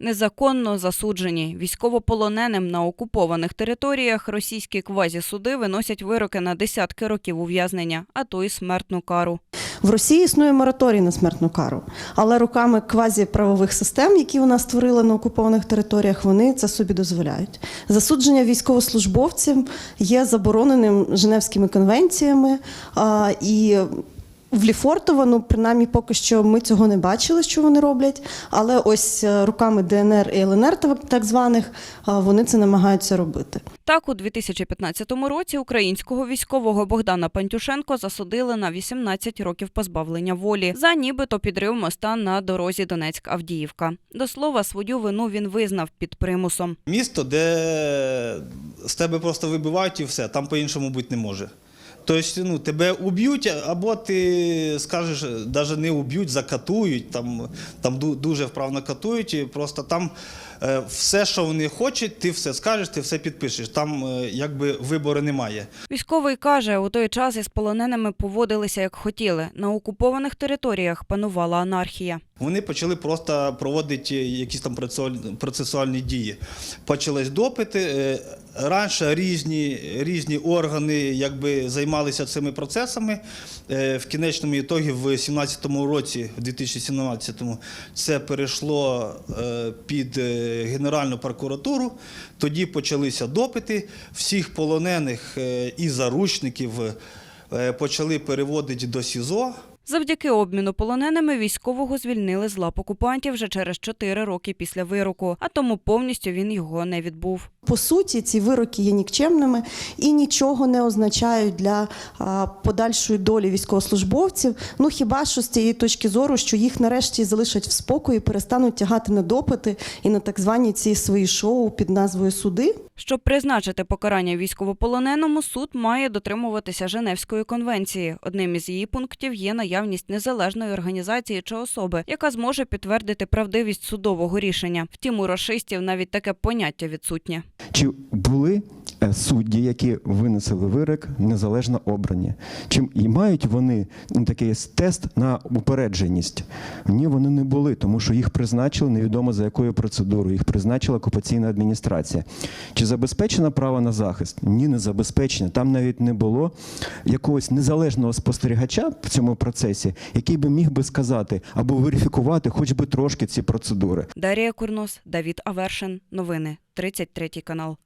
Незаконно засуджені військовополоненим на окупованих територіях російські квазісуди виносять вироки на десятки років ув'язнення, а то й смертну кару. В Росії існує мораторій на смертну кару, але руками квазіправових систем, які вона створила на окупованих територіях, вони це собі дозволяють. Засудження військовослужбовців є забороненим Женевськими конвенціями і. В Ліфортово, ну принаймні поки що ми цього не бачили, що вони роблять. Але ось е, руками ДНР і ЛНР, так- так званих, вони це намагаються робити. Так, у 2015 році українського військового Богдана Пантюшенко засудили на 18 років позбавлення волі за нібито підрив моста на дорозі Донецьк-Авдіївка. До слова, свою вину він визнав під примусом. Місто, де з тебе просто вибивають і все, там по-іншому бути не може. Тобто, ну, тебе уб'ють, або ти скажеш, навіть не уб'ють, закатують, там, там дуже вправно катують, і просто там е, все, що вони хочуть, ти все скажеш, ти все підпишеш. Там е, якби вибору немає. Військовий каже, у той час із полоненими поводилися як хотіли. На окупованих територіях панувала анархія. Вони почали просто проводити якісь там процесуальні дії. Почались допити. Раніше різні, різні органи якби, займалися цими процесами. Е, В кінечному ітогі в 2017 році, в 2017 це перейшло е, під е, Генеральну прокуратуру. Тоді почалися допити всіх полонених і заручників почали переводити до СІЗО. Завдяки обміну полоненими військового звільнили з лап окупантів вже через 4 роки після вироку, а тому повністю він його не відбув. По суті, ці вироки є нікчемними і нічого не означають для подальшої долі військовослужбовців. Ну хіба що з цієї точки зору, що їх нарешті залишать в спокої, перестануть тягати на допити і на так звані ці свої шоу під назвою суди. Щоб призначити покарання військовополоненому, суд має дотримуватися Женевської конвенції. Одним із її пунктів є наявність незалежної організації чи особи, яка зможе підтвердити правдивість судового рішення. Втім, у рашистів навіть таке поняття відсутнє. Чи були судді, які винесли вирок, незалежно обрані? Чи і мають вони ну, такий тест на упередженість? Ні, вони не були, тому що їх призначили невідомо за якою процедурою. Їх призначила окупаційна адміністрація. Чи забезпечено право на захист? Ні, не забезпечено. Там навіть не було якогось незалежного спостерігача в цьому процесі, який би міг би сказати або верифікувати хоч би трошки ці процедури. Дарія Курнос, Давід Авершин. Новини 33 канал.